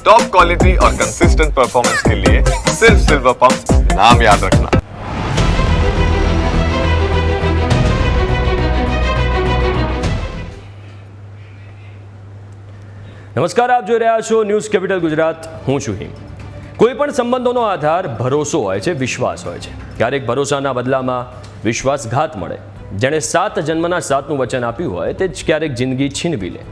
Top quality और consistent performance के लिए सिर्फ सिल्वर पंप नाम याद रखना નમસ્કાર આપ જોઈ રહ્યા છો ન્યૂઝ કેપિટલ ગુજરાત હું છું હિમ કોઈ પણ સંબંધોનો આધાર ભરોસો હોય છે વિશ્વાસ હોય છે ક્યારેક ભરોસાના બદલામાં વિશ્વાસઘાત મળે જેણે સાત જન્મના સાતનું વચન આપ્યું હોય તે જ ક્યારેક જિંદગી છીનવી લે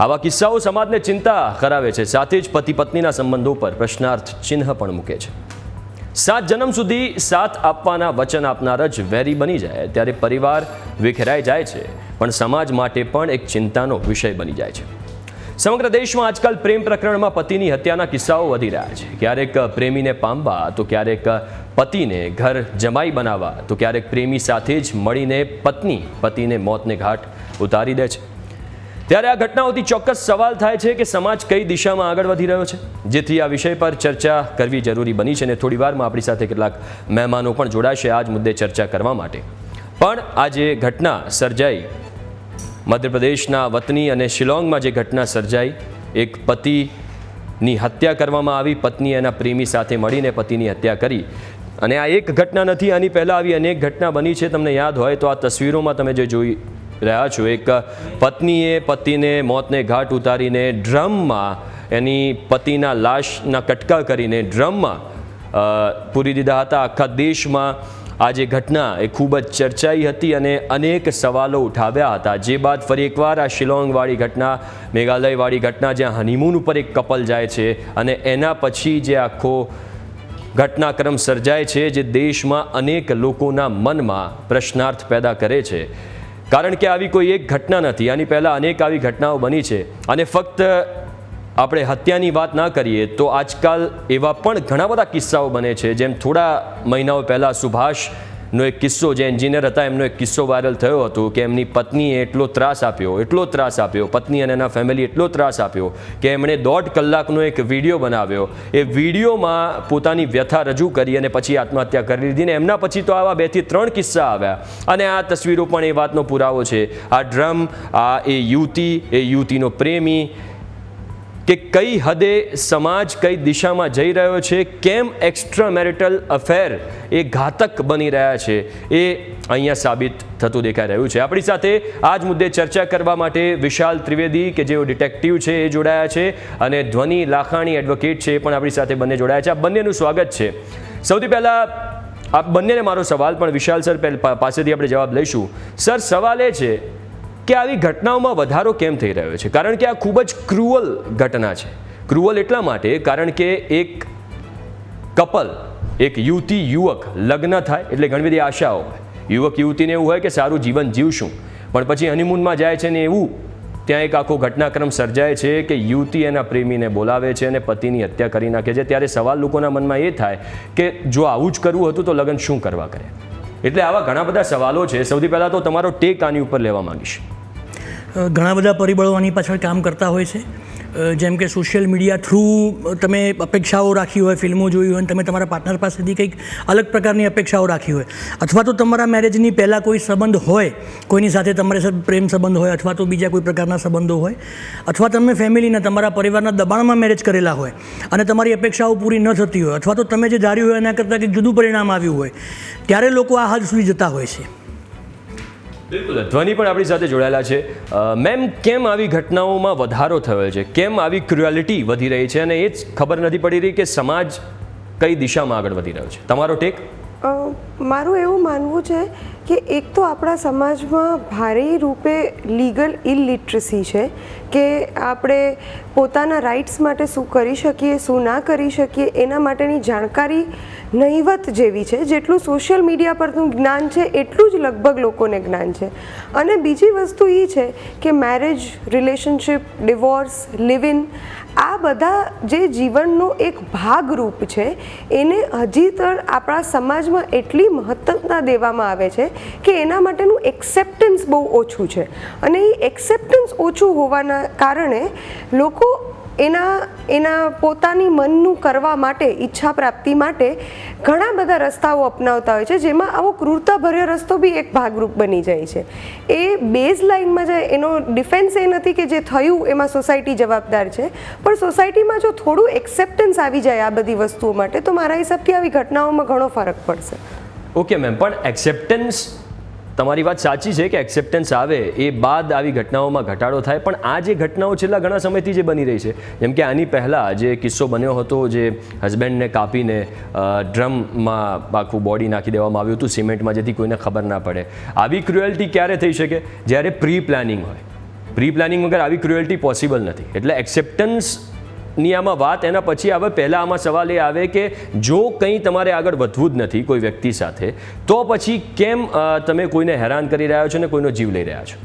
આવા કિસ્સાઓ સમાજને ચિંતા કરાવે છે. સાથે જ પતિ પત્નીના સંબંધો પર પ્રશ્નાર્થ ચિહ્ન પણ મૂકે છે. સાત જન્મ સુધી સાથ આપવાના વચન આપનાર જ વેરી બની જાય, ત્યારે પરિવાર વિખેરાઈ જાય છે, પણ સમાજ માટે પણ એક ચિંતાનો વિષય બની જાય છે. સમગ્ર દેશમાં આજકાલ પ્રેમ પ્રકરણમાં પતિની હત્યાના કિસ્સાઓ વધી રહ્યા છે. ક્યારેક પ્રેમીને પામવા, તો ક્યારેક પતિને ઘર જમાઈ બનાવવા, તો ક્યારેક પ્રેમી સાથે જ મળીને પત્ની પતિને મોતને ઘાટ ઉતારી દે છે. ત્યારે આ ઘટનાઓથી ચોક્કસ સવાલ થાય છે કે સમાજ કઈ દિશામાં આગળ વધી રહ્યો છે? જેથી આ વિષય પર ચર્ચા કરવી જરૂરી બની છે અને થોડી વારમાં આપણી સાથે કેટલાક મહેમાનો પણ જોડાશે આ જ મુદ્દે ચર્ચા કરવા માટે. પણ આ જે ઘટના સર્જાઈ, મધ્યપ્રદેશના વતની અને શિલોંગમાં જે ઘટના સર્જાઈ, એક પતિની હત્યા કરવામાં આવી, પત્ની એના પ્રેમી સાથે મળીને પતિની હત્યા કરી. અને આ એક ઘટના નથી, આની પહેલાં આવી અનેક ઘટના બની છે, તમને યાદ હોય તો આ તસવીરોમાં તમે જે જોઈ રહ્યા છું. એક પત્નીએ પતિને મોતને ઘાટ ઉતારીને ડ્રમમાં એની પતિના લાશના કટકા કરીને ડ્રમમાં પૂરી દીધા હતા. આખા દેશમાં આ જે ઘટના એ ખૂબ જ ચર્ચાઈ હતી અને અનેક સવાલો ઉઠાવ્યા હતા. જે બાદ ફરી એકવાર આ શિલોંગવાળી ઘટના, મેઘાલયવાળી ઘટના જ્યાં હનીમૂન ઉપર એક કપલ જાય છે અને એના પછી જે આખો ઘટનાક્રમ સર્જાય છે, જે દેશમાં અનેક લોકોના મનમાં પ્રશ્નાર્થ પેદા કરે છે. કારણ કે આવી કોઈ એક ઘટના નથી. આની પહેલાં અનેક આવી ઘટનાઓ બની છે. અને ફક્ત આપણે હત્યાની વાત ના કરીએ તો આજકાલ એવા પણ ઘણા બધા કિસ્સાઓ બને છે, જેમ થોડા મહિનાઓ પહેલાં સુભાષનો એક કિસ્સો જે એન્જિનિયર હતા, એમનો એક કિસ્સો વાયરલ થયો હતો કે એમની પત્નીએ એટલો ત્રાસ આપ્યો, એટલો ત્રાસ આપ્યો, પત્ની અને એના ફેમિલી એટલો ત્રાસ આપ્યો કે એમણે દોઢ કલાકનો એક વીડિયો બનાવ્યો. એ વિડીયોમાં પોતાની વ્યથા રજૂ કરી અને પછી આત્મહત્યા કરી લીધી ને એમના પછી તો આવા બેથી ત્રણ કિસ્સા આવ્યા. અને આ તસવીરો પણ એ વાતનો પુરાવો છે. આ ડ્રમ, આ એ યુવતી, એ યુવતીનો પ્રેમી કે કઈ હદે સમાજ કઈ દિશામાં જઈ રહ્યો છે, કેમ એક્સ્ટ્રા મેરિટલ અફેર એ ઘાતક બની રહ્યા છે, એ અહીંયા સાબિત થતું દેખાઈ રહ્યું છે. આપણી સાથે આ જ મુદ્દે ચર્ચા કરવા માટે વિશાલ ત્રિવેદી, કે જેઓ ડિટેક્ટિવ છે, એ જોડાયા છે, અને ધ્વનિ લાખાણી એડવોકેટ છે, એ પણ આપણી સાથે બંને જોડાયા છે. આ બંનેનું સ્વાગત છે. સૌથી પહેલાં આ બંનેને મારો સવાલ પણ વિશાલ સર પાસેથી આપણે જવાબ લઈશું. સર, સવાલ એ છે કે આવી ઘટનાઓમાં વધારો કેમ થઈ રહ્યો છે? કારણ કે આ ખૂબ જ ક્રુઅલ ઘટના છે. ક્રુઅલ એટલા માટે કારણ કે એક કપલ, એક યુવતી, યુવક લગ્ન થાય એટલે ઘણી બધી આશાઓ યુવક યુવતીને એવું હોય કે સારું જીવન જીવશું. પણ પછી હનીમૂનમાં જાય છે ને એવું, ત્યાં એક આખો ઘટનાક્રમ સર્જાય છે કે યુવતી એના પ્રેમીને બોલાવે છે અને પતિની હત્યા કરી નાખે છે. ત્યારે સવાલ લોકોના મનમાં એ થાય કે જો આવું જ કરવું હતું તો લગ્ન શું કરવા કરે? એટલે આવા ઘણા બધા સવાલો છે. સૌથી પહેલાં તો તમારો ટેક આની ઉપર લેવા માંગીશ. ઘણા બધા પરિબળો આની પાછળ કામ કરતા હોય છે. જેમ કે સોશિયલ મીડિયા થ્રુ તમે અપેક્ષાઓ રાખી હોય, ફિલ્મો જોઈ હોય અને તમે તમારા પાર્ટનર પાસેથી કંઈક અલગ પ્રકારની અપેક્ષાઓ રાખી હોય. અથવા તો તમારા મેરેજની પહેલાં કોઈ સંબંધ હોય, કોઈની સાથે તમારે પ્રેમ સંબંધ હોય અથવા તો બીજા કોઈ પ્રકારના સંબંધો હોય, અથવા તમે ફેમિલીના તમારા પરિવારના દબાણમાં મેરેજ કરેલા હોય અને તમારી અપેક્ષાઓ પૂરી ન થતી હોય, અથવા તો તમે જે ધાર્યું હોય એના કરતાં કંઈક જુદું પરિણામ આવ્યું હોય, ત્યારે લોકો આ હદ સુધી જતા હોય છે. બિલકુલ, ધ્વનિ પણ આપણી સાથે જોડાયેલા છે. મેમ, કેમ આવી ઘટનાઓમાં વધારો થયો છે? કેમ આવી ક્રુઆલિટી વધી રહી છે? અને એ જ ખબર નથી પડી રહી કે સમાજ કઈ દિશામાં આગળ વધી રહ્યો છે. તમારો ટેક મારું એવું માનવું છે કે એક તો આપણા સમાજમાં ભારે રૂપે લીગલ ઇલિટરસી છે કે આપણે પોતાના રાઇટ્સ માટે શું કરી શકીએ, શું ના કરી શકીએ, એના માટેની જાણકારી નહીવત જેવી છે. જેટલું સોશિયલ મીડિયા પરનું જ્ઞાન છે, એટલું જ લગભગ લોકોને જ્ઞાન છે. અને બીજી વસ્તુ એ છે કે marriage relationship divorce live in આ બધા જે જીવનનો એક ભાગરૂપ છે, એને હજી તર આપણા સમાજમાં એટલી મહત્વતા દેવામાં આવે છે કે એના માટેનું એક્સેપ્ટન્સ બહુ ઓછું છે. અને એ એક્સેપ્ટન્સ ઓછું હોવાના કારણે લોકો એના એના પોતાની મનનું કરવા માટે, ઈચ્છા પ્રાપ્તિ માટે ઘણા બધા રસ્તાઓ અપનાવતા હોય છે, જેમાં આવો ક્રૂરતાભર્યો રસ્તો બી એક ભાગરૂપ બની જાય છે. એ બેઝ લાઇનમાં જાય એનો ડિફેન્સ એ નથી કે જે થયું એમાં સોસાયટી જવાબદાર છે, પણ સોસાયટીમાં જો થોડું એક્સેપ્ટન્સ આવી જાય આ બધી વસ્તુઓ માટે, તો મારા હિસાબથી આવી ઘટનાઓમાં ઘણો ફરક પડશે. ઓકે મેમ પણ એક્સેપ્ટન્સ તમારી વાત સાચી છે કે એક્સેપ્ટન્સ આવે એ બાદ આવી ઘટનાઓમાં ઘટાડો થાય, પણ આ જે ઘટનાઓ છેલ્લા ઘણા સમયથી જે બની રહી છે, જેમ કે આની પહેલાં જે કિસ્સો બન્યો હતો જે હસબન્ડને કાપીને ડ્રમમાં આખું બોડી નાખી દેવામાં આવ્યું હતું, સિમેન્ટમાં, જેથી કોઈને ખબર ના પડે. આવી ક્રુએલ્ટી ક્યારે થઈ શકે? જ્યારે પ્રી પ્લાનિંગ હોય. પ્રી પ્લાનિંગ વગર આવી ક્રુએલ્ટી પોસિબલ નથી. એટલે એક્સેપ્ટન્સ ની આમાં વાત એના પછી આવે, પહેલાં આમાં સવાલ એ આવે કે જો કંઈ તમારે આગળ વધવું જ નથી કોઈ વ્યક્તિ સાથે, તો પછી કેમ તમે કોઈને હેરાન કરી રહ્યા છો ને કોઈનો જીવ લઈ રહ્યા છો?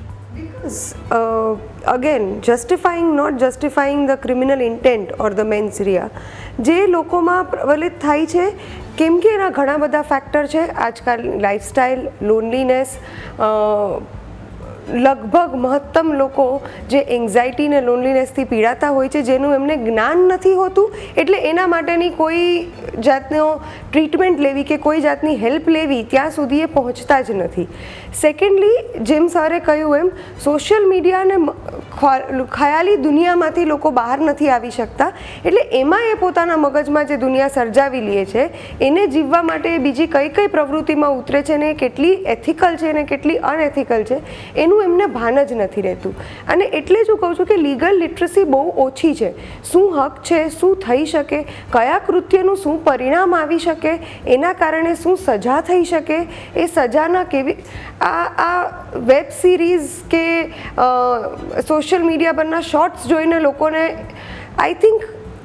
Again justifying not justifying the criminal intent or the mens rea જે લોકોમાં પ્રવલિત થાય છે, કેમ કે એના ઘણા બધા ફેક્ટર છે, આજકાલ લાઈફસ્ટાઈલ લોનલીનેસ લગભગ મહત્તમ લોકો જે એન્ઝાયટી ને લોનલીનેસથી પીડાતા હોય છે, જેનું એમને જ્ઞાન નથી હોતું, એટલે એના માટેની કોઈ જાતનો ટ્રીટમેન્ટ લેવી કે કોઈ જાતની હેલ્પ લેવી ત્યાં સુધી એ પહોંચતા જ નથી. સેકન્ડલી જેમ સરે કહ્યું એમ સોશિયલ મીડિયાને ખયાલી દુનિયામાંથી લોકો બહાર નથી આવી શકતા, એટલે એમાં એ પોતાના મગજમાં જે દુનિયા સર્જાવી લે છે, એને જીવવા માટે બીજી કઈ કઈ પ્રવૃત્તિમાં ઉતરે છે ને કેટલી એથિકલ છે ને કેટલી અનએથિકલ છે, એનું એમને ભાન જ નથી રહેતું. અને એટલે જ હું કહું છું કે લીગલ લિટરસી બહુ ઓછી છે. શું હક છે? શું થઈ શકે? કયા કૃત્યનું શું પરિણામ આવી શકે? એના કારણે શું સજા થઈ શકે? એ સજાના કેવી આ આ વેબ સિરીઝ કે સોશિયલ મીડિયા પરના શોર્ટ્સ જોઈને લોકોને આઈ થિંક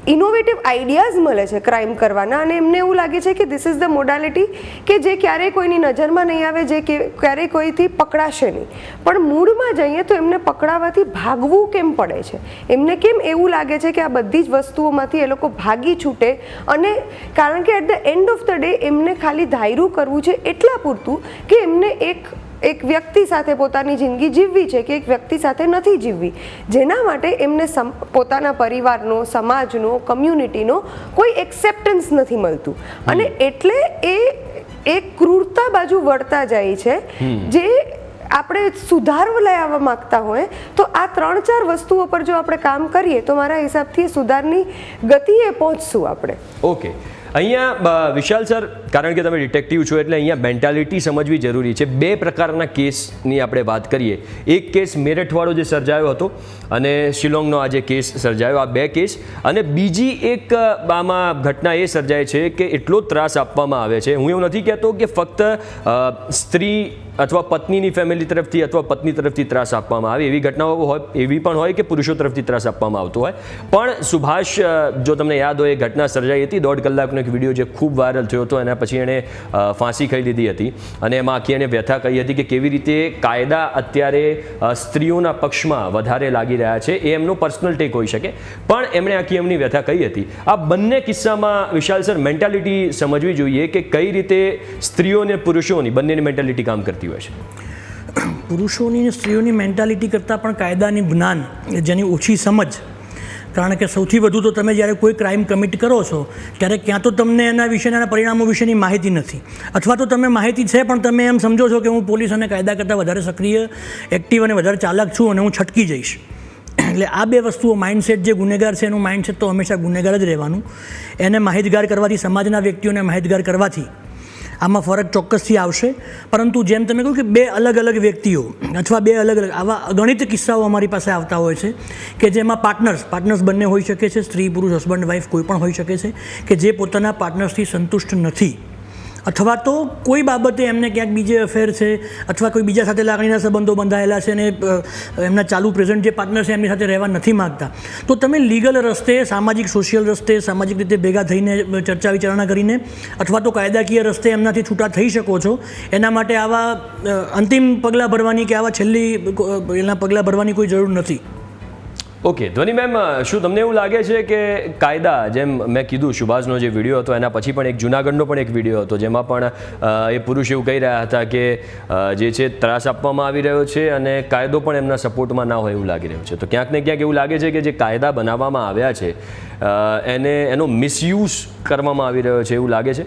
ઇનોવેટિવ આઈડિયાઝ મળે છે ક્રાઇમ કરવાના. અને એમને એવું લાગે છે કે ધીસ ઇઝ ધ મોડાલિટી કે જે ક્યારેય કોઈની નજરમાં નહીં આવે, જે ક્યારેય કોઈથી પકડાશે નહીં. પણ મૂળમાં જઈએ તો એમને પકડાવાથી ભાગવું કેમ પડે છે? એમને કેમ એવું લાગે છે કે આ બધી જ વસ્તુઓમાંથી એ લોકો ભાગી છૂટે? અને કારણ કે at the end of the day એમને ખાલી ધાયરું કરવું છે એટલા પૂરતું કે એમને એક એક વ્યક્તિ સાથે પોતાની જિંદગી જીવવી છે કે એક વ્યક્તિ સાથે નથી જીવવી. જેના માટે એમને પોતાના પરિવારનો સમાજનો કમ્યુનિટીનો કોઈ એક્સેપ્ટન્સ નથી મળતું. અને એટલે એ એક ક્રૂરતા બાજુ વળતા જાય છે જે આપણે સુધારો લઈ આવવા માંગતા હોય તો આ ત્રણ ચાર વસ્તુઓ પર જો આપણે કામ કરીએ તો મારા હિસાબથી સુધારની ગતિએ પહોંચશું આપણે. ઓકે. અહીંયા વિશાલ સર, કારણ કે તમે ડિટેક્ટિવ છો એટલે અહીંયા મેન્ટાલિટી સમજવી જરૂરી છે. બે પ્રકારના કેસની આપણે વાત કરીએ. એક કેસ મેરઠવાળો જે સર્જાયો હતો અને શિલોંગનો આ જે કેસ સર્જાયો, આ બે કેસ. અને બીજી એક આમાં ઘટના એ સર્જાય છે કે એટલો ત્રાસ આપવામાં આવે છે. હું એવું નથી કહેતો કે ફક્ત સ્ત્રી અથવા પત્નીની ફેમિલી તરફથી અથવા પત્ની તરફથી ત્રાસ આપવામાં આવે. એવી ઘટનાઓ હોય, એવી પણ હોય કે પુરુષો તરફથી ત્રાસ આપવામાં આવતો હોય. પણ સુભાષ જો તમને યાદ હોય, એ ઘટના સર્જાઈ હતી. દોઢ કલાકનો એક વીડિયો જે ખૂબ વાયરલ થયો હતો, એના પછી એણે ફાંસી ખાઈ લીધી હતી. અને એમાં આખી એને વ્યથા કહી હતી કે કેવી રીતે કાયદા અત્યારે સ્ત્રીઓના પક્ષમાં વધારે લાગી રહ્યા છે, એ એમનો પર્સનલ ટેક હોઈ શકે. પણ એમણે આખી એમની વ્યથા કહી હતી. આ બંને કિસ્સામાં વિશાલ સર મેન્ટાલિટી સમજવી જોઈએ કે કઈ રીતે સ્ત્રીઓ અને પુરુષોની બંનેની મેન્ટાલિટી કામ કરતી હોય છે. પુરુષોની અને સ્ત્રીઓની મેન્ટાલિટી કરતાં પણ કાયદાની જ્ઞાન જેની ઓછી સમજ, કારણ કે સૌથી વધુ તો તમે જ્યારે કોઈ ક્રાઇમ કમિટ કરો છો, ત્યારે ક્યાં તો તમને એના વિશેના પરિણામો વિશેની માહિતી નથી. અથવા તો તમે માહિતી છે, પણ તમે એમ સમજો છો કે હું પોલીસ અને કાયદા કરતાં વધારે સક્રિય એક્ટિવ અને વધારે ચાલાક છું અને હું છટકી જઈશ. એટલે આ બે વસ્તુઓ માઇન્ડસેટ જે ગુનેગાર છે, એનું માઇન્ડસેટ તો હંમેશા ગુનેગાર જ રહેવાનું. એને માહિતગાર કરવાથી, સમાજના વ્યક્તિઓને માહિતગાર કરવાથી આમાં ફરક ચોક્કસથી આવશે. પરંતુ જેમ તમે કહ્યું કે બે અલગ અલગ વ્યક્તિઓ અથવા બે અલગ અલગ આવા અગણિત કિસ્સાઓ અમારી પાસે આવતા હોય છે કે જેમાં પાર્ટનર્સ પાર્ટનર્સ બંને હોઈ શકે છે, સ્ત્રી, પુરુષ હસબન્ડ વાઈફ કોઈ પણ હોઈ શકે છે કે જે પોતાના પાર્ટનર્સથી સંતુષ્ટ નથી. અથવા તો કોઈ બાબતે એમને ક્યાંક બીજે અફેર છે, અથવા કોઈ બીજા સાથે લાગણીના સંબંધો બંધાયેલા છે અને એમના ચાલુ પ્રેઝન્ટ જે પાર્ટનર છે એમની સાથે રહેવા નથી માગતા. તો તમે લીગલ રસ્તે, સામાજિક સોશિયલ રસ્તે, સામાજિક રીતે ભેગા થઈને ચર્ચા વિચારણા કરીને અથવા તો કાયદાકીય રસ્તે એમનાથી છૂટા થઈ શકો છો, એના માટે આવા અંતિમ પગલાં ભરવાની કે આવા છેલ્લી એના પગલાં ભરવાની કોઈ જરૂર નથી. ઓકે, ધ્વનિ મેમ, શું તમને એવું લાગે છે કે કાયદા, જેમ મેં કીધું સુભાષનો જે વીડિયો હતો, એના પછી પણ એક જૂનાગઢનો પણ એક વીડિયો હતો, જેમાં પણ એ પુરુષ એવું કહી રહ્યા હતા કે જે છે ત્રાસ આપવામાં આવી રહ્યો છે અને કાયદો પણ એમના સપોર્ટમાં ના હોય એવું લાગી રહ્યું છે. તો ક્યાંક ને ક્યાંક એવું લાગે છે કે જે કાયદા બનાવવામાં આવ્યા છે એને, એનો મિસયુઝ કરવામાં આવી રહ્યો છે એવું લાગે છે?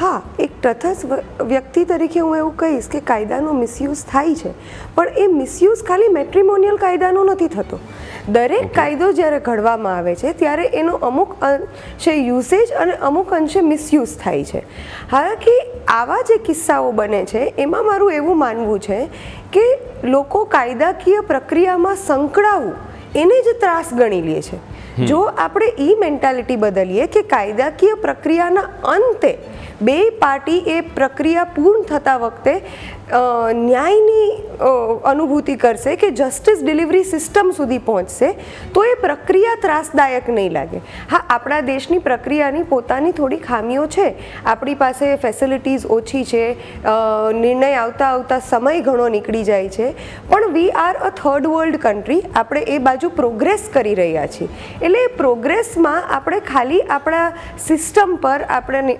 હા એક તથસ્થ વ્યક્તિ તરીકે હું એવું કહીશ કે કાયદાનો મિસયુઝ થાય છે. પણ એ મિસયુઝ ખાલી મેટ્રિમોનિયલ કાયદાનો નથી થતો. દરેક કાયદો જ્યારે ઘડવામાં આવે છે ત્યારે એનો અમુક અંશે યુસેજ અને અમુક અંશે મિસયુઝ થાય છે. હાલાકી આવા જે કિસ્સાઓ બને છે એમાં મારું એવું માનવું છે કે લોકો કાયદાકીય પ્રક્રિયામાં સંકળાવું એને જ ત્રાસ ગણી લે છે. જો આપણે એ મેન્ટાલિટી બદલીએ કે કાયદાકીય પ્રક્રિયાના અંતે બે પાર્ટી એ પ્રક્રિયા પૂર્ણ થતા વખતે ન્યાયની અનુભૂતિ કરશે કે જસ્ટિસ ડિલિવરી સિસ્ટમ સુધી પહોંચશે, તો એ પ્રક્રિયા ત્રાસદાયક નહીં લાગે. હા, આપણા દેશની પ્રક્રિયાની પોતાની થોડી ખામીઓ છે. આપણી પાસે ફેસિલિટીઝ ઓછી છે નિર્ણય આવતા આવતા સમય ઘણો નીકળી જાય છે. પણ we are a third world country આપણે એ બાજુ પ્રોગ્રેસ કરી રહ્યા છીએ. એટલે એ પ્રોગ્રેસમાં આપણે ખાલી આપણા સિસ્ટમ પર, આપણે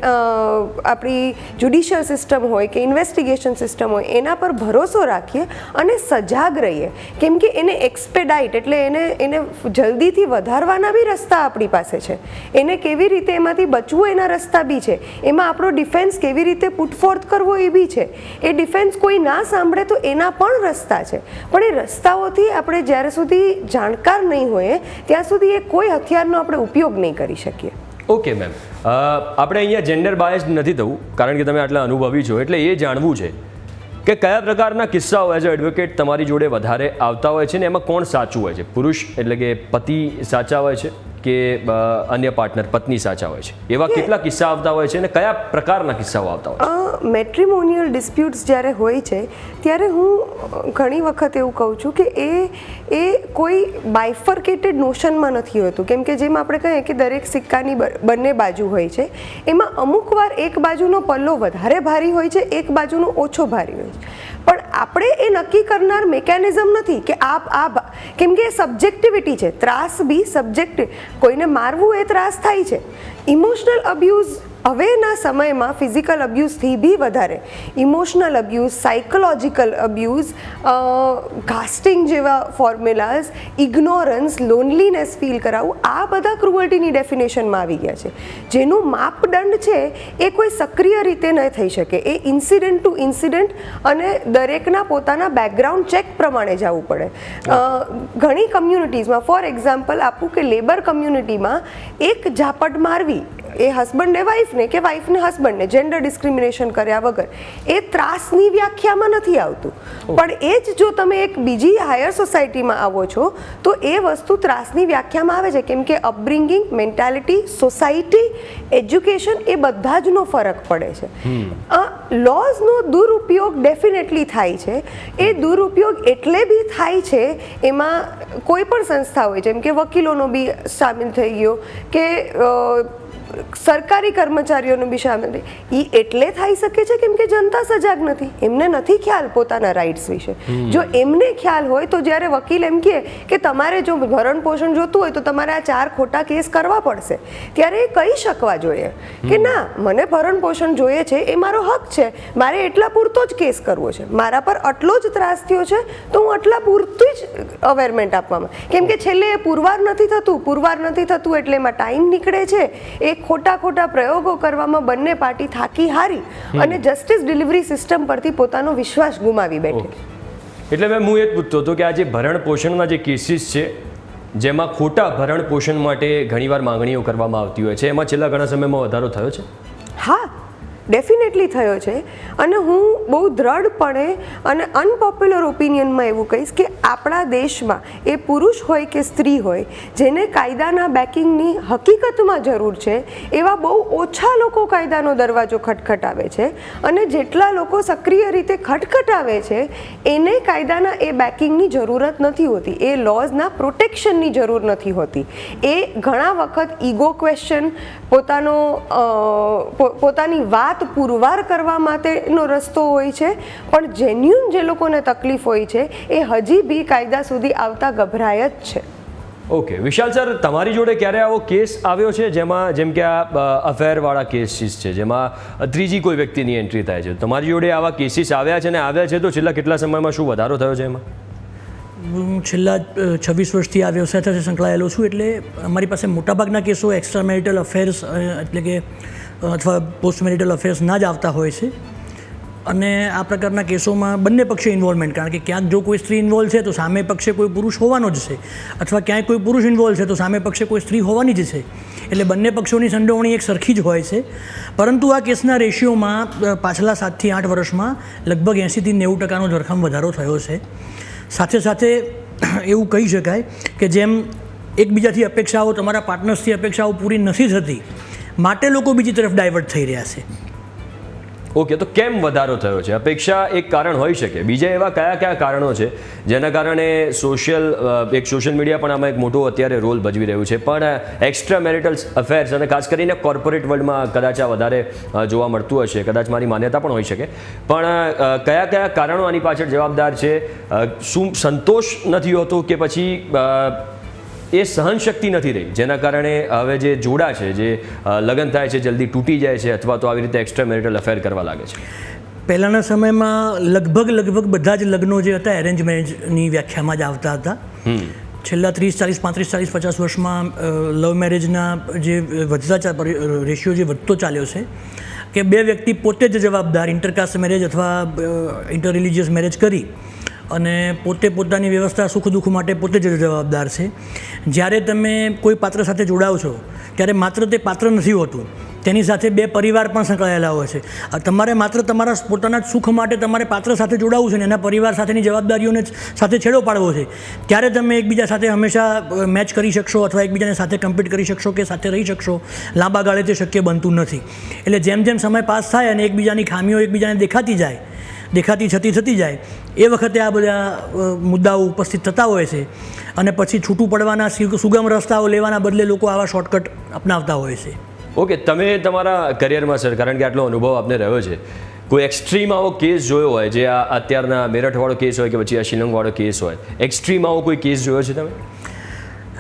આપણી જ્યુડિશિયલ સિસ્ટમ હોય કે ઇન્વેસ્ટિગેશન સિસ્ટમ હોય, એના પર ભરોસો રાખીએ અને સજાગ રહીએ. કેમ કે એને એક્સપેડાઇટ એટલે એને એને જલ્દીથી વધારવાના બી રસ્તા આપણી પાસે છે. એને કેવી રીતે એમાંથી બચવું એના રસ્તા બી છે. એમાં આપણો ડિફેન્સ કેવી રીતે પુટફોર્થ કરવો એ બી છે. એ ડિફેન્સ કોઈ ના સાંભળે તો એના પણ રસ્તા છે. પણ એ રસ્તાઓથી આપણે જ્યારે સુધી જાણકાર નહીં હોઈએ, ત્યાં સુધી એ કોઈ હથિયારનો આપણે ઉપયોગ નહીં કરી શકીએ. ઓકે મેમ આપણે અહીંયા જેન્ડર બાયસ નથી થવું, કારણ કે તમે આટલા અનુભવી છો. એટલે એ જાણવું છે કે કયા પ્રકારના કિસ્સાઓ એઝ અ એડવોકેટ તમારી જોડે વધારે આવતા હોય છે ને એમાં કોણ સાચું હોય છે? પુરુષ એટલે કે પતિ સાચા હોય છે? કે અન્ય પાર્ટનર પત્ની સાચા હોય છે. એવા કેટલા કિસ્સા આવતા હોય છે અને કયા પ્રકારના કિસ્સાઓ આવતા હોય છે? મેટ્રિમોનિયલ ડિસ્પ્યુટ્સ જ્યારે હોય છે ત્યારે હું ઘણી વખત એવું કહું છું કે એ એ કોઈ બાયફર્કેટેડ નોશનમાં નથી હોતું. કેમ કે જેમ આપણે કહીએ કે દરેક સિક્કાની બંને બાજુ હોય છે એમાં અમુક વાર એક બાજુનો પલ્લો વધારે ભારી હોય છે એક બાજુનો ઓછો ભારી હોય છે. પણ આપણે એ નક્કી કરનાર મેકેનિઝમ નથી કે આ આ કેમ કે સબ્જેક્ટિવિટી છે. ત્રાસ બી સબ્જેક્ટિવ કોઈને મારવું એ ત્રાસ થાય છે. ઇમોશનલ અબ્યુઝ હવેના સમયમાં ફિઝિકલ અબ્યુઝથી બી વધારે. Emotional abuse, psychological abuse casting જેવા ફોર્મ્યુલાઝ ઇગ્નોરન્સ, લોનલીનેસ ફીલ કરાવવું આ બધા ક્રુઅલ્ટીની ડેફિનેશનમાં આવી ગયા છે. જેનું માપદંડ છે, એ કોઈ સક્રિય રીતે ન થઈ શકે. એ ઇન્સિડન્ટ ટુ ઇન્સિડન્ટ અને દરેકના પોતાના બેકગ્રાઉન્ડ ચેક પ્રમાણે જવું પડે. ઘણી કમ્યુનિટીઝમાં, ફોર એક્ઝામ્પલ આપું કે લેબર કમ્યુનિટીમાં એક ઝાપટ મારવી, એ હસબન્ડને વાઈફને કે વાઈફને હસબન્ડને જેન્ડર ડિસ્ક્રિમિનેશન કર્યા વગર એ ત્રાસની વ્યાખ્યામાં નથી આવતું. પણ એ જ જો તમે એક બીજી હાયર સોસાયટીમાં આવો છો તો એ વસ્તુ ત્રાસની વ્યાખ્યામાં આવે છે. કેમ કે અપબ્રિંગિંગ મેન્ટાલિટી સોસાયટી એજ્યુકેશન એ બધા જનો ફરક પડે છે. લોઝનો દુરુપયોગ ડેફિનેટલી થાય છે. એ દુરુપયોગ એટલે બી થાય છે એમાં કોઈ પણ સંસ્થા હોય જેમ કે વકીલોનો બી સામેલ થઈ ગયો કે સરકારી કર્મચારીઓનું બી સામેલ એ એટલે થઈ શકે છે કેમ કે જનતા સજાગ નથી. એમને નથી ખ્યાલ પોતાના રાઇટ્સ વિશે. જો એમને ખ્યાલ હોય તો જ્યારે વકીલ એમ કહે કે તમારે જો ભરણ પોષણ જોતું હોય તો તમારે આ ચાર ખોટા કેસ કરવા પડશે. ત્યારે એ કહી શકવા જોઈએ કે ના મને ભરણ પોષણ જોઈએ છે એ મારો હક છે. મારે એટલા પૂરતો જ કેસ કરવો છે. મારા પર આટલો જ ત્રાસ થયો છે તો હું આટલા પૂરતું જ અવેરમેન્ટ આપવામાં. કેમ કે છેલ્લે એ પુરવાર નથી થતું. પુરવાર નથી થતું એટલે એમાં ટાઈમ નીકળે છે. એ ખોટા ખોટા પ્રયોગો કરવામાં બંને પાર્ટી થાકી હારી અને જસ્ટિસ ડિલિવરી સિસ્ટમ પરથી પોતાનો વિશ્વાસ ગુમાવી બેઠી. એટલે મેં હું એ જ પૂછતો હતો કે આ જે ભરણ પોષણના જે કેસીસ છે જેમાં ખોટા ભરણ પોષણ માટે ઘણીવાર માંગણીઓ કરવામાં આવતી હોય છે એમાં છેલ્લા ઘણા સમયમાં વધારો થયો છે? હા. ડેફિનેટલી થયો છે. અને હું બહુ દ્રઢપણે અને અનપોપ્યુલર ઓપિનિયનમાં એવું કહીશ કે આપણા દેશમાં એ પુરુષ હોય કે સ્ત્રી હોય, જેને કાયદાના બેકિંગની હકીકતમાં જરૂર છે, એવા બહુ ઓછા લોકો કાયદાનો દરવાજો ખટખટાવે છે. અને જેટલા લોકો સક્રિય રીતે ખટખટાવે છે, એને કાયદાના એ બેકિંગની જરૂરત નથી હોતી. એ લોઝના પ્રોટેક્શનની જરૂર નથી હોતી. એ ઘણા વખત ઈગો ક્વેશ્ચન પોતાનો પોતાની વાત પુરવાર કરવા માટેનો રસ્તો હોય છે પણ જેન્યુન જે લોકોને તકલીફ હોય છે એ હજી બી કાયદા સુધી આવતા ગભરાય જ છે. ઓકે વિશાલ સર તમારી જોડે ક્યારે આવો કેસ આવ્યો છે? જેમાં જેમ કે આ અફેરવાળા કેસીસ છે જેમાં ત્રીજી કોઈ વ્યક્તિની એન્ટ્રી થાય છે. તમારી જોડે આવા કેસીસ આવ્યા છે ને આવ્યા છે તો છેલ્લા કેટલા સમયમાં શું વધારો થયો છે એમાં? હું છેલ્લા છવ્વીસ વર્ષથી આ વ્યવસાય સાથે સંકળાયેલો છું એટલે અમારી પાસે મોટાભાગના કેસો એક્સ્ટ્રા મેરિટલ અફેર્સ એટલે કે અથવા પોસ્ટ મેરિટલ અફેર્સના જ આવતા હોય છે. અને આ પ્રકારના કેસોમાં બંને પક્ષે ઇન્વોલ્વમેન્ટ કારણ કે ક્યાંક જો કોઈ સ્ત્રી ઇન્વોલ્વ છે, તો સામે પક્ષે કોઈ પુરુષ હોવાનો જ છે. અથવા ક્યાંય કોઈ પુરુષ ઇન્વોલ્વ છે, તો સામે પક્ષે કોઈ સ્ત્રી હોવાની જ છે. એટલે બંને પક્ષોની સંડોવણી એક સરખી જ હોય છે. પરંતુ આ કેસના રેશિયોમાં પાછલા સાતથી આઠ વર્ષમાં લગભગ એંસીથી નેવું ટકાનો ધરખમ વધારો થયો છે. સાથે સાથે એવું કહી શકાય કે જેમ એકબીજાથી અપેક્ષાઓ, તમારા પાર્ટનર્સથી અપેક્ષાઓ પૂરી નથી થતી માટે લોકો બીજી તરફ ડાયવર્ટ થઈ રહ્યા છે. ઓકે, તો કેમ વધારો થયો છે? અપેક્ષા એક કારણ હોઈ શકે. બીજા એવા કયા કયા કારણો છે? જેના કારણે સોશિયલ એક સોશિયલ મીડિયા પણ આમાં એક મોટો અત્યારે રોલ ભજવી રહ્યું છે. પણ એક્સ્ટ્રા મેરિટલ અફેર્સ અને ખાસ કરીને કોર્પોરેટ વર્લ્ડમાં કદાચ આ વધારે જોવા મળતું હશે. કદાચ મારી માન્યતા પણ હોઈ શકે. પણ કયા કયા કારણો આની પાછળ જવાબદાર છે? શું સંતોષ નથી હોતો કે પછી એ સહનશક્તિ નથી રહી. જેના કારણે હવે જે જોડા છે જે લગ્ન થાય છે જલ્દી તૂટી જાય છે અથવા તો આવી રીતે એક્સ્ટ્રા મેરિટલ અફેર કરવા લાગે છે. પહેલાંના સમયમાં લગભગ લગભગ બધા જ લગ્નો જે હતા એરેન્જ મેરેજની વ્યાખ્યામાં જ આવતા હતા. છેલ્લા ત્રીસ ચાલીસ પાંત્રીસ ચાલીસ પચાસ વર્ષમાં લવ મેરેજના જે વધતા રેશિયો જે વધતો ચાલ્યો છે કે બે વ્યક્તિ પોતે જ જવાબદાર ઇન્ટરકાસ્ટ મેરેજ અથવા ઇન્ટર રિલિજિયસ મેરેજ કરી અને પોતે પોતાની વ્યવસ્થા સુખ દુઃખ માટે પોતે જ જવાબદાર છે. જ્યારે તમે કોઈ પાત્ર સાથે જોડાવ છો, ત્યારે માત્ર તે પાત્ર નથી હોતું. તેની સાથે બે પરિવાર પણ સંકળાયેલા હોય છે. તમારે માત્ર તમારા પોતાના સુખ માટે તમારે પાત્ર સાથે જોડાવવું છે ને એના પરિવાર સાથેની જવાબદારીઓને સાથે છેડો પાડવો છે. ત્યારે તમે એકબીજા સાથે હંમેશા મેચ કરી શકશો અથવા એકબીજાને સાથે કમ્પીટ કરી શકશો કે સાથે રહી શકશો. લાંબા ગાળે તે શક્ય બનતું નથી. એટલે જેમ જેમ સમય પાસ થાય અને એકબીજાની ખામીઓ એકબીજાને દેખાતી જાય દેખાતી છતી થતી જાય. એ વખતે આ બધા મુદ્દાઓ ઉપસ્થિત થતા હોય છે. અને પછી છૂટું પડવાના સુગમ રસ્તાઓ લેવાના બદલે લોકો આવા શોર્ટકટ અપનાવતા હોય છે. ઓકે, તમે તમારા કરિયરમાં સર, કારણ કે આટલો અનુભવ આપને રહ્યો છે, કોઈ એક્સ્ટ્રીમ આવો કેસ જોયો હોય, જે આ અત્યારના મેરઠવાળો કેસ હોય કે પછી આ શિલોંગવાળો કેસ હોય એક્સ્ટ્રીમ આવો કોઈ કેસ જોયો છે તમે?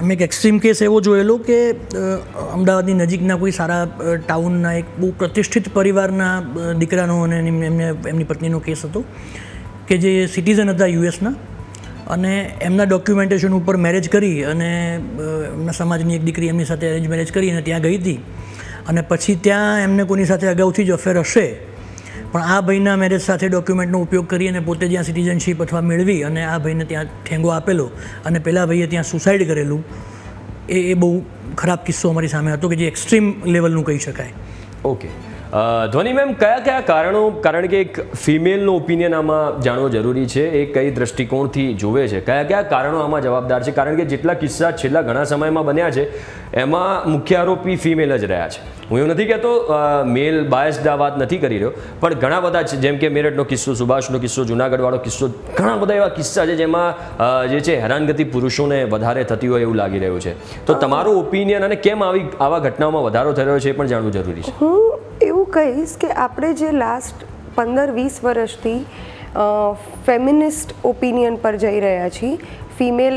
અમે એક એક્સ્ટ્રીમ કેસ એવો જોયેલો કે અમદાવાદની નજીકના કોઈ સારા ટાઉનના એક બહુ પ્રતિષ્ઠિત પરિવારના દીકરાનો અને એમને, એમની પત્નીનો કેસ હતો કે જે સિટીઝન હતા યુએસના અને એમના ડોક્યુમેન્ટેશન ઉપર મેરેજ કરી અને એમના સમાજની એક દીકરી એમની સાથે અરેન્જ મેરેજ કરી અને ત્યાં ગઈ હતી. અને પછી ત્યાં એમને કોની સાથે અગાઉથી જ અફેર હશે. પણ આ ભાઈના મેરેજ સાથે ડોક્યુમેન્ટનો ઉપયોગ કરી અને પોતે જ્યાં સિટીઝનશીપ અથવા મેળવી અને આ ભાઈને ત્યાં ઠેંગો આપેલો અને પેલા ભાઈએ ત્યાં સુસાઇડ કરેલું, એ એ બહુ ખરાબ કિસ્સો અમારી સામે હતો કે જે એક્સ્ટ્રીમ લેવલનું કહી શકાય. ઓકે. ધ્વનિ મેમ, કયા કયા કારણો, કારણ કે એક ફિમેલનો ઓપિનિયન આમાં જાણવો જરૂરી છે, એ કઈ દ્રષ્ટિકોણથી જોવે છે? કયા કયા કારણો આમાં જવાબદાર છે? કારણ કે જેટલા કિસ્સા છેલ્લા ઘણા સમયમાં બન્યા છે, એમાં મુખ્ય આરોપી ફિમેલ જ રહ્યા છે. હું એવું નથી કહેતો મેલ બાયસ્ડ આ વાત નથી કરી રહ્યો, પણ ઘણા બધા છે, જેમ કે મેરઠનો કિસ્સો, સુભાષનો કિસ્સો, જુનાગઢવાળો કિસ્સો, ઘણા બધા એવા કિસ્સા છે જેમાં જે છે હેરાનગતિ પુરુષોને વધારે થતી હોય એવું લાગી રહ્યું છે. તો તમારું ઓપિનિયન અને કેમ આવી, આવા ઘટનાઓમાં વધારો થઈ રહ્યો છે એ પણ જાણવું જરૂરી છે. હું એવું કહીશ કે આપણે જે લાસ્ટ પંદર વીસ વર્ષથી ફેમિનિસ્ટ ઓપિનિયન પર જઈ રહ્યા છીએ ફિમેલ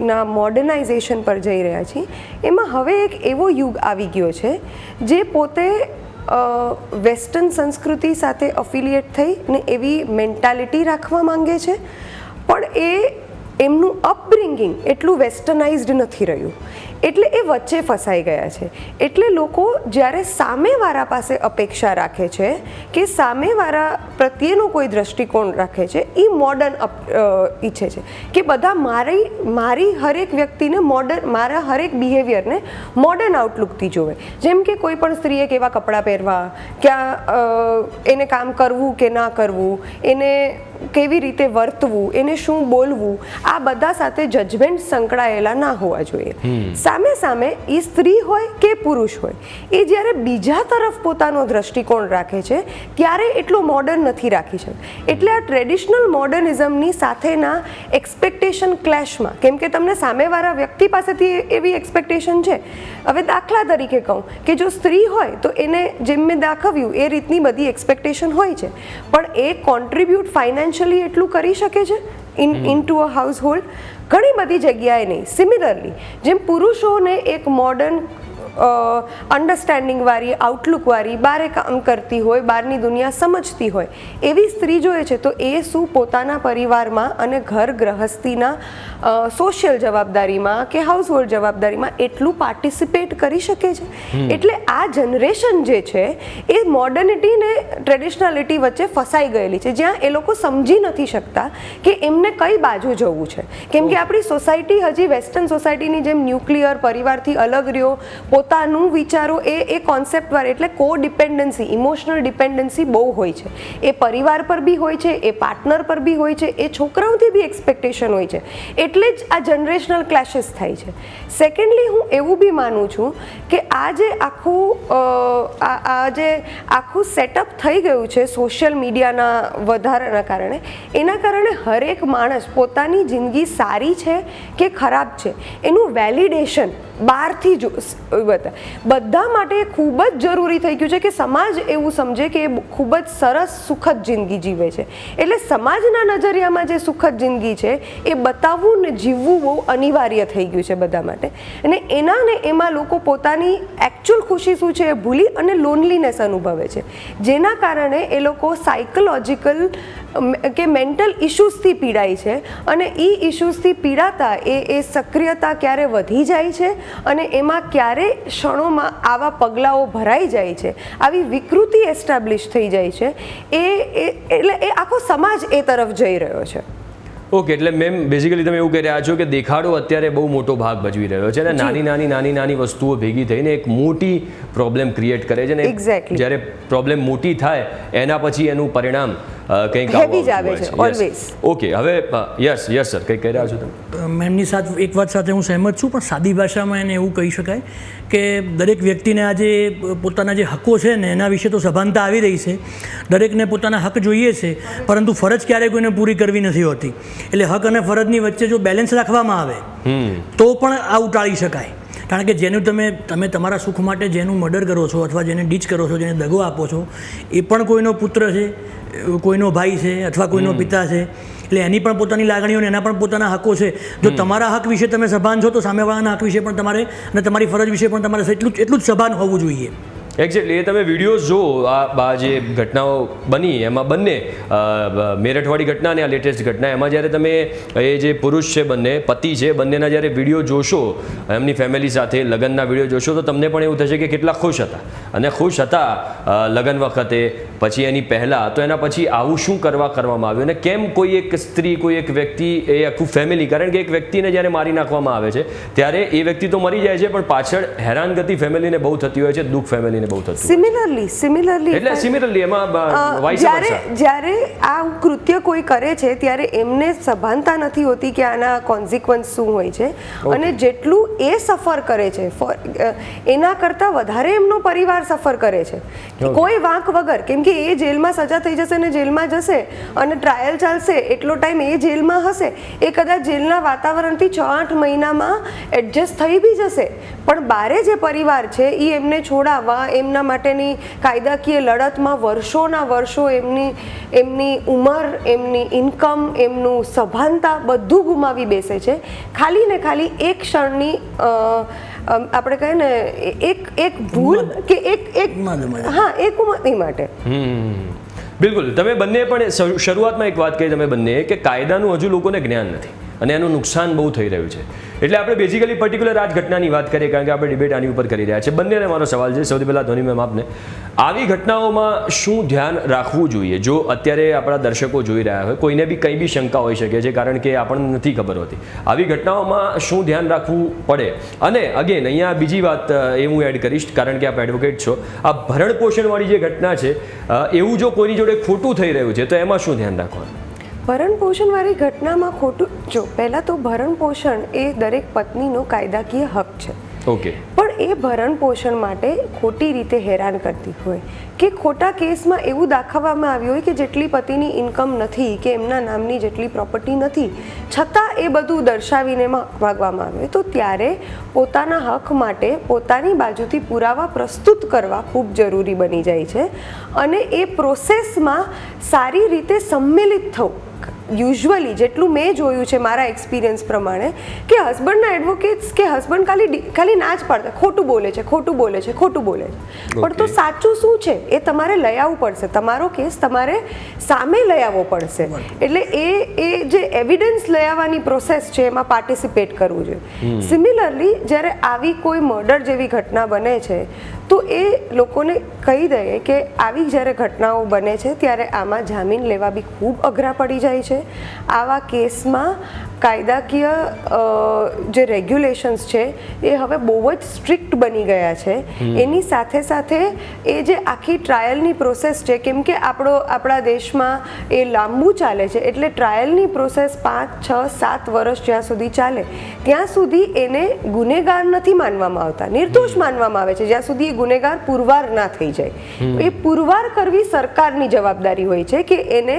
ના મોડર્નાઇઝેશન પર જઈ રહ્યા છીએ. એમાં હવે એક એવો યુગ આવી ગયો છે, જે પોતે વેસ્ટર્ન સંસ્કૃતિ સાથે અફિલિએટ થઈ ને એવી મેન્ટાલિટી રાખવા માંગે છે. પણ એ, એમનું અપબ્રિંગિંગ એટલું વેસ્ટર્નાઇઝડ નથી રહ્યું. એટલે એ વચ્ચે ફસાઈ ગયા છે. એટલે લોકો જ્યારે સામેવાળા પાસે અપેક્ષા રાખે છે કે સામેવાળા પ્રત્યેનો કોઈ દ્રષ્ટિકોણ રાખે છે, એ મોડર્ન ઈચ્છે છે કે બધા મારી મારી હરેક વ્યક્તિને મોડર્ન મારા હરેક બિહેવિયરને મોડર્ન આઉટલુકથી જોવે. જેમ કે કોઈ પણ સ્ત્રીએ કેવા કપડાં પહેરવા, ક્યાં એને કામ કરવું કે ના કરવું, એને કેવી રીતે વર્તવું એને શું બોલવું આ બધા સાથે જજમેન્ટ સંકળાયેલા ના હોવા જોઈએ. સામે સામે એ સ્ત્રી હોય કે પુરુષ હોય એ જ્યારે બીજા તરફ પોતાનો દ્રષ્ટિકોણ રાખે છે ત્યારે એટલું મોડર્ન નથી રાખી શકતા એટલે આ ટ્રેડિશનલ મોડર્નિઝમની સાથેના એક્સપેક્ટેશન ક્લેશમાં કેમ કે તમને સામેવાળા વ્યક્તિ પાસેથી એવી એક્સપેક્ટેશન છે. હવે દાખલા તરીકે કહું કે જો સ્ત્રી હોય તો એને જેમ મેં દાખવ્યું એ રીતની બધી એક્સપેક્ટેશન હોય છે. પણ એ કોન્ટ્રીબ્યુટ ફાઇનાન્શિયલી એટલું કરી શકે છે? In in to a household ઘણી બધી જગ્યાએ નહીં. સિમિલરલી જેમ પુરુષોને એક મોડર્ન અન્ડરસ્ટેન્ડિંગવાળી આઉટલુકવાળી બારે કામ કરતી હોય બહારની દુનિયા સમજતી હોય એવી સ્ત્રી જોઈએ છે તો એ શું પોતાના પરિવારમાં અને ઘર ગ્રહસ્થીના સોશિયલ જવાબદારીમાં કે હાઉસહોલ્ડ જવાબદારીમાં એટલું પાર્ટિસિપેટ કરી શકે છે? એટલે આ જનરેશન જે છે એ મોડર્નિટી ને ટ્રેડિશનાલિટી વચ્ચે ફસાઈ ગયેલી છે. જ્યાં એ લોકો સમજી નથી શકતા કે એમને કઈ બાજુ જવું છે. કેમ કે આપણી સોસાયટી હજી વેસ્ટર્ન સોસાયટીની જેમ ન્યુક્લિયર પરિવારથી અલગ રહ્યો પોતાનું વિચારો એ એ કોન્સેપ્ટ દ્વારા એટલે કો ડિપેન્ડન્સી ઇમોશનલ ડિપેન્ડન્સી બહુ હોય છે. એ પરિવાર પર બી હોય છે, એ પાર્ટનર પર બી હોય છે, એ છોકરાઓથી બી એક્સપેક્ટેશન હોય છે. એટલે જ આ જનરેશનલ ક્લેશિસ થાય છે. સેકન્ડલી હું એવું બી માનું છું કે આ જે આખું આ જે આખું સેટઅપ થઈ ગયું છે સોશિયલ મીડિયાના વધારાના કારણે, એના કારણે હરેક માણસ પોતાની જિંદગી સારી છે કે ખરાબ છે? એનું વેલિડેશન બહારથી જો બધા બધા માટે ખૂબ જ જરૂરી થઈ ગયું છે કે સમાજ એવું સમજે કે એ ખૂબ જ સરસ સુખદ જિંદગી જીવે છે. એટલે સમાજના નજરિયામાં જે સુખદ જિંદગી છે, એ બતાવવું ને જીવવું બહુ અનિવાર્ય થઈ ગયું છે બધા માટે. અને એના ને એમાં લોકો પોતાની એકચ્યુઅલ ખુશી શું છે એ ભૂલી અને લોનલીનેસ અનુભવે છે. જેના કારણે એ લોકો સાયકોલોજીકલ કે મેન્ટલ ઇશ્યુઝથી પીડાય છે અને એ ઇશ્યુઝથી પીડાતા એ એ સક્રિયતા ક્યારે વધી જાય છે અને એમાં ક્યારે ક્ષણોમાં આવા પગલાઓ ભરાઈ જાય છે? આવી વિકૃતિ એસ્ટાબ્લિશ થઈ જાય છે. એ એટલે એ આખો સમાજ એ તરફ જઈ રહ્યો છે. ઓકે એટલે મેમ બેઝિકલી તમે એવું કહી રહ્યા છો કે દેખાડો અત્યારે બહુ મોટો ભાગ ભજવી રહ્યો છે અને નાની નાની નાની નાની વસ્તુઓ ભેગી થઈને એક મોટી પ્રોબ્લેમ ક્રિએટ કરે છે ને. જ્યારે પ્રોબ્લેમ મોટી થાય એના પછી એનું પરિણામ કંઈક હેવી જ આવે છે, ઓલવેઝ ઓકે હવે યસ યસ સર કંઈક કહી રહ્યા છો તમે? મેમની સાથે એક વાત સાથે હું સહેમત છું પણ સાદી ભાષામાં એને એવું કહી શકાય કે દરેક વ્યક્તિને આજે પોતાના જે હકો છે ને એના વિશે તો સભાનતા આવી રહી છે. દરેકને પોતાના હક જોઈએ છે પરંતુ ફરજ ક્યારેય કોઈને પૂરી કરવી નથી હોતી. એટલે હક અને ફરજની વચ્ચે જો બેલેન્સ રાખવામાં આવે તો પણ આવું ટાળી શકાય. કારણ કે જેનું તમે તમે તમારા સુખ માટે જેનું મર્ડર કરો છો અથવા જેને ડીચ કરો છો જેને દગો આપો છો એ પણ કોઈનો પુત્ર છે કોઈનો ભાઈ છે અથવા કોઈનો પિતા છે. એટલે એની પણ પોતાની લાગણીઓ અને એના પણ પોતાના હકો છે. જો તમારા હક વિશે તમે સભાન છો તો સામેવાળાના હક વિશે પણ તમારે અને તમારી ફરજ વિશે પણ તમારે એટલું જ- એટલું જ સભાન હોવું જોઈએ. એક્ઝેક્ટલી એ તમે વીડિયો જો આ જે ઘટનાઓ બની એમાં બંને અ, મેરઠવાળી ઘટના અને આ લેટેસ્ટ ઘટના. એમાં જ્યારે તમે એ જે પુરુષ છે બંને પતિ છે બંનેના જ્યારે વીડિયો જોશો એમની ફેમિલી સાથે લગ્નના વીડિયો જોશો તો તમને પણ એવું થશે કે કેટલા ખુશ હતા. અને ખુશ હતા લગ્ન વખતે પછી એની પહેલાં તો એના પછી આવું શું કરવા કરવામાં આવ્યું? અને કેમ કોઈ એક સ્ત્રી કોઈ એક વ્યક્તિ એ આખું ફેમિલી કારણ કે એક વ્યક્તિને જ્યારે મારી નાખવામાં આવે છે ત્યારે એ વ્યક્તિ તો મરી જાય છે પણ પાછળ હેરાનગતિ ફેમિલીને બહુ થતી હોય છે દુઃખ ફેમિલીને બહુ થતું સિમિલરલી સિમિલરલી એટલે સિમિલરલી એમાં જ્યારે જ્યારે આ કૃત્ય કોઈ કરે છે ત્યારે એમને સભાનતા નથી હોતી કે આના કોન્સિક્વન્સ શું હોય છે. અને જેટલું એ સફર કરે છે એના કરતાં વધારે એમનો પરિવાર સફર કરે છે. કોઈ વાંક વગર કેમ કે એ જેલમાં સજા થઈ જશે ને જેલમાં જશે અને ટ્રાયલ ચાલશે એટલો ટાઈમ એ જેલમાં હશે એ કદાચ જેલના વાતાવરણથી છ આઠ મહિનામાં એડજસ્ટ થઈ બી જશે. પણ બારે જે પરિવાર છે એ એમને છોડાવવા એમના માટેની કાયદાકીય લડતમાં વર્ષોના વર્ષો એમની એમની ઉંમર એમની ઇન્કમ એમનું સભાનતા બધું ગુમાવી બેસે છે. ખાલી ને ખાલી એક ક્ષણની આપણે કહીએ ને એક એક ભૂલ કે એક એક. હા એક ઉન્માદી માટે. બિલકુલ. તમે બંને પણ શરૂઆતમાં એક વાત કહી તમે બંને કે કાયદાનું હજુ લોકોને જ્ઞાન નથી. અને એનું નુકસાન બહુ થઈ રહ્યું છે. એટલે આપણે બેઝિકલી પર્ટિક્યુલર આ ઘટનાની વાત કરીએ, કારણ કે આપણે ડિબેટ આની ઉપર કરી રહ્યા છે. બંનેને મારો સવાલ છે. સૌથી પહેલાં ધોની મેમ આપને. આવી ઘટનાઓમાં શું ધ્યાન રાખવું જોઈએ? જો અત્યારે આપણા દર્શકો જોઈ રહ્યા હોય, કોઈને બી કંઈ બી શંકા હોઈ શકે છે, કારણ કે આપણને નથી ખબર હોતી. આવી ઘટનાઓમાં શું ધ્યાન રાખવું પડે? અને અગેન અહીંયા બીજી વાત એ હું એડ કરીશ, કારણ કે આપ એડવોકેટ છો. આ ભરણ પોષણવાળી જે ઘટના છે એવું જો કોઈની જોડે ખોટું થઈ રહ્યું છે, તો એમાં શું ધ્યાન રાખવાનું? ભરણ પોષણવાળી ઘટનામાં ખોટું જો પહેલાં તો ભરણ પોષણ એ દરેક પત્નીનો કાયદાકીય હક છે. ઓકે. પણ એ ભરણ પોષણ માટે ખોટી રીતે હેરાન કરતી હોય કે ખોટા કેસમાં એવું દાખવવામાં આવ્યું હોય કે જેટલી પતિની ઇન્કમ નથી કે એમના નામની જેટલી પ્રોપર્ટી નથી છતાં એ બધું દર્શાવીને માગવામાં આવે તો ત્યારે પોતાના હક માટે પોતાની બાજુથી પુરાવા પ્રસ્તુત કરવા ખૂબ જરૂરી બની જાય છે અને એ પ્રોસેસમાં સારી રીતે સંમેલિત થવું. યુઝ્યુઅલી જેટલું મેં જોયું છે મારા એક્સપિરિયન્સ પ્રમાણે કે હસબન્ડના એડવોકેટ્સ કે હસબન્ડ ખાલી ખાલી ના જ પાડતા ખોટું બોલે છે ખોટું બોલે છે ખોટું બોલે છે. પણ તો સાચું શું છે? એ તમારે લઈ આવવું પડશે. તમારો કેસ તમારે સામે લઈ આવવો પડશે. એટલે એ એ જે એવિડન્સ લઈ આવવાની પ્રોસેસ છે એમાં પાર્ટિસિપેટ કરવું જોઈએ. સિમિલરલી જ્યારે આવી કોઈ મર્ડર જેવી ઘટના બને છે તો એ લોકોને કહી દઈએ કે આવી જ્યારે ઘટનાઓ બને છે, ત્યારે આમાં જામીન લેવા બી ખૂબ અઘરા પડી જાય છે. આવા કેસમાં કાયદાકીય જે રેગ્યુલેશન્સ છે એ હવે બહુ જ સ્ટ્રિક્ટ બની ગયા છે. એની સાથે સાથે એ જે આખી ટ્રાયલની પ્રોસેસ છે કેમ કે આપણો આપણા દેશમાં એ લાંબુ ચાલે છે એટલે ટ્રાયલની પ્રોસેસ પાંચ છ સાત વર્ષ જ્યાં સુધી ચાલે ત્યાં સુધી એને ગુનેગાર નથી માનવામાં આવતા. નિર્દોષ માનવામાં આવે છે જ્યાં સુધી એ ગુનેગાર પુરવાર ના થઈ જાય. એ પુરવાર કરવી સરકારની જવાબદારી હોય છે કે એને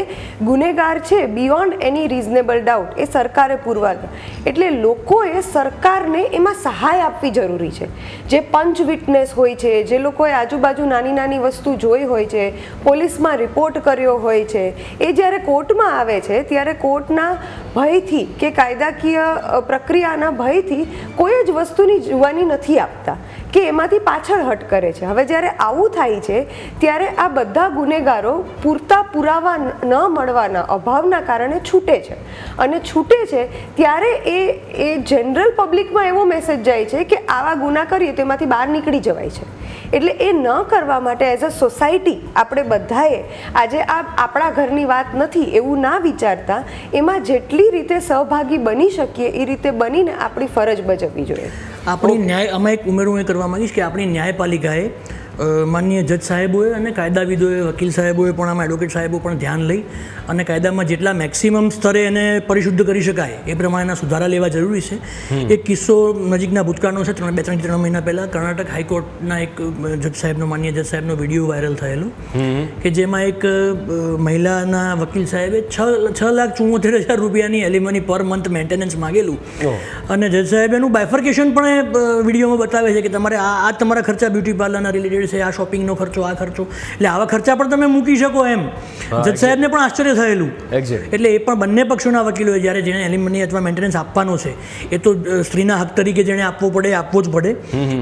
ગુનેગાર છે બિયોન્ડ એની રિઝનેબલ ડાઉટ એ સરકારે પુરવાર એટલે લોકોએ સરકારને એમાં સહાય આપવી જરૂરી છે. જે પંચ વિટનેસ હોય છે, જે લોકોએ આજુબાજુ નાની નાની વસ્તુ જોઈ હોય છે, પોલીસમાં રિપોર્ટ કર્યો હોય છે, એ જ્યારે કોર્ટમાં આવે છે, ત્યારે કોર્ટના ભયથી કે કાયદાકીય પ્રક્રિયાના ભયથી કોઈ જ વસ્તુની જુવાની નથી આપતા. કે એમાંથી પાછળ હટ કરે છે. હવે જ્યારે આવું થાય છે, ત્યારે આ બધા ગુનેગારો પૂરતા પુરાવા ન મળવાના અભાવના કારણે છૂટે છે. અને છૂટે છે ત્યારે એ એ જનરલ પબ્લિકમાં એવો મેસેજ જાય છે કે આવા ગુના કરીએ તો એમાંથી બહાર નીકળી જવાય છે. એટલે એ ન કરવા માટે એઝ અ સોસાયટી આપણે બધાએ આજે આ આપણા ઘરની વાત નથી, એવું ના વિચારતા, એમાં જેટલી રીતે સહભાગી બની શકીએ, એ રીતે બનીને આપણી ફરજ બજવવી જોઈએ. આપણી ન્યાય આમાં એક ઉમેરું એ કરવા માંગીશ કે આપણી ન્યાયપાલિકાએ માનનીય જજ સાહેબોએ અને કાયદાવિદોએ વકીલ સાહેબોએ પણ આમાં એડવોકેટ સાહેબો પણ ધ્યાન લઈ અને કાયદામાં જેટલા મેક્સિમમ સ્તરે એને પરિશુદ્ધ કરી શકાય એ પ્રમાણેના સુધારા લેવા જરૂરી છે. એક કિસ્સો નજીકના ભૂતકાળનો છે ત્રણ બે ત્રણ ત્રણ મહિના પહેલાં કર્ણાટક હાઈકોર્ટના એક જજ સાહેબનો માનનીય જજ સાહેબનો વીડિયો વાયરલ થયેલો. કે જેમાં એક મહિલાના વકીલ સાહેબે છ છ લાખ ચુમ્મોતેર હજાર રૂપિયાની એલિમની પર મંથ મેન્ટેનન્સ માગેલું. અને જજ સાહેબ એનું બાયફર્કેશન પણ એ વિડીયોમાં બતાવે છે કે તમારે આ આ તમારા ખર્ચા બ્યુટી પાર્લરના રિલેટેડ છે આ શોપિંગનો ખર્ચો આ ખર્ચો. એટલે આવા ખર્ચા પણ તમે મૂકી શકો એમ. જજ સાહેબને પણ આશ્ચર્ય થયેલું. એટલે એ પણ બંને પક્ષોના વકીલોએ જ્યારે જેને એલિમની અથવા મેન્ટેનન્સ આપવાનો છે એ તો સ્ત્રીના હક તરીકે જેણે આપવો પડે આપવો જ પડે.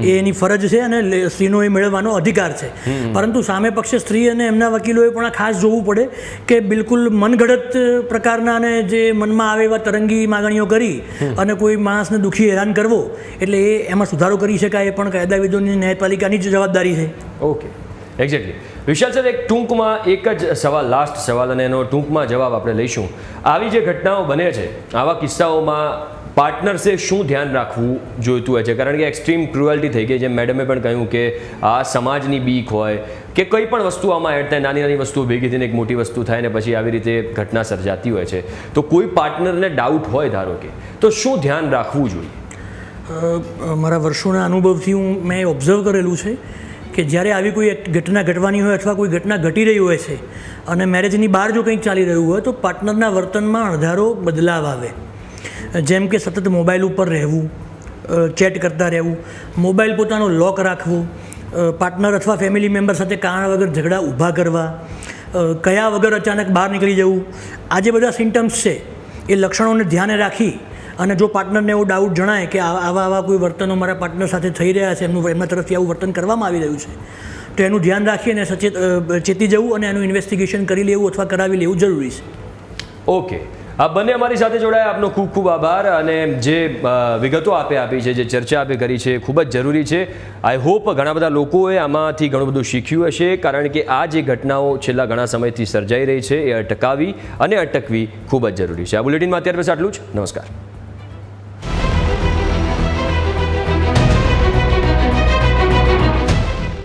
એ એની ફરજ છે અને સ્ત્રીનો એ મેળવવાનો અધિકાર છે. પરંતુ સામે પક્ષે સ્ત્રી અને એમના વકીલોએ પણ આ ખાસ જોવું પડે કે બિલકુલ મનગઢત પ્રકારના અને જે મનમાં આવે એવા તરંગી માગણીઓ કરી અને કોઈ માણસને દુઃખી હેરાન કરવો એટલે એ એમાં સુધારો કરી શકાય એ પણ કાયદાવિદોની ન્યાયપાલિકાની જ જવાબદારી છે. ઓકે. એક્ઝેક્ટલી વિશાલ સર એક ટૂંકમાં એક જ સવાલ લાસ્ટ સવાલ અને એનો ટૂંકમાં જવાબ આપણે લઈશું. આવી જે ઘટનાઓ બને છે, આવા કિસ્સાઓમાં પાર્ટનર્સે શું ધ્યાન રાખવું જોઈતું હોય છે? કારણ કે એક્સ્ટ્રીમ ક્રુઅલ્ટી થઈ ગઈ જેમ મેડમે પણ કહ્યું કે આ સમાજની બીક હોય કે કંઈ પણ વસ્તુ આમાં એડ થાય, નાની નાની વસ્તુઓ ભેગી થઈને એક મોટી વસ્તુ થાય ને પછી આવી રીતે ઘટના સર્જાતી હોય છે. તો કોઈ પાર્ટનરને ડાઉટ હોય ધારો કે, તો શું ધ્યાન રાખવું જોઈએ? મારા વર્ષોના અનુભવથી હું મેં ઓબ્ઝર્વ કરેલું છે કે જ્યારે આવી કોઈ ઘટના ઘટવાની હોય અથવા કોઈ ઘટના ઘટી રહી હોય છે અને મેરેજની બહાર જો કંઈક ચાલી રહ્યું હોય તો પાર્ટનરના વર્તનમાં અણધારો બદલાવ આવે. જેમ કે સતત મોબાઈલ ઉપર રહેવું ચેટ કરતા રહેવું મોબાઈલ પોતાનો લોક રાખવો પાર્ટનર અથવા ફેમિલી મેમ્બર સાથે કારણ વગર ઝઘડા ઊભા કરવા કયા વગર અચાનક બહાર નીકળી જવું, આ જે બધા સિમ્ટમ્સ છે એ લક્ષણોને ધ્યાને રાખી અને જો પાર્ટનરને એવો ડાઉટ જણાય કે આવા આવા કોઈ વર્તનો મારા પાર્ટનર સાથે થઈ રહ્યા છે, એમનું એમના તરફથી આવું વર્તન કરવામાં આવી રહ્યું છે, તો એનું ધ્યાન રાખી અને સચેત ચેતી જવું અને એનું ઇન્વેસ્ટિગેશન કરી લેવું અથવા કરાવી લેવું જરૂરી છે. ઓકે આ બંને અમારી સાથે જોડાયા. આપનો ખૂબ ખૂબ આભાર અને જે વિગતો આપે આપી છે, જે ચર્ચા આપે કરી છે ખૂબ જ જરૂરી છે. આઈ હોપ ઘણા બધા લોકોએ આમાંથી ઘણું બધું શીખ્યું હશે, કારણ કે આ જે ઘટનાઓ છેલ્લા ઘણા સમયથી સર્જાઈ રહી છે, એ અટકાવી અને અટકવી ખૂબ જ જરૂરી છે. આ બુલેટિનમાં અત્યારે પછી આટલું જ. નમસ્કાર.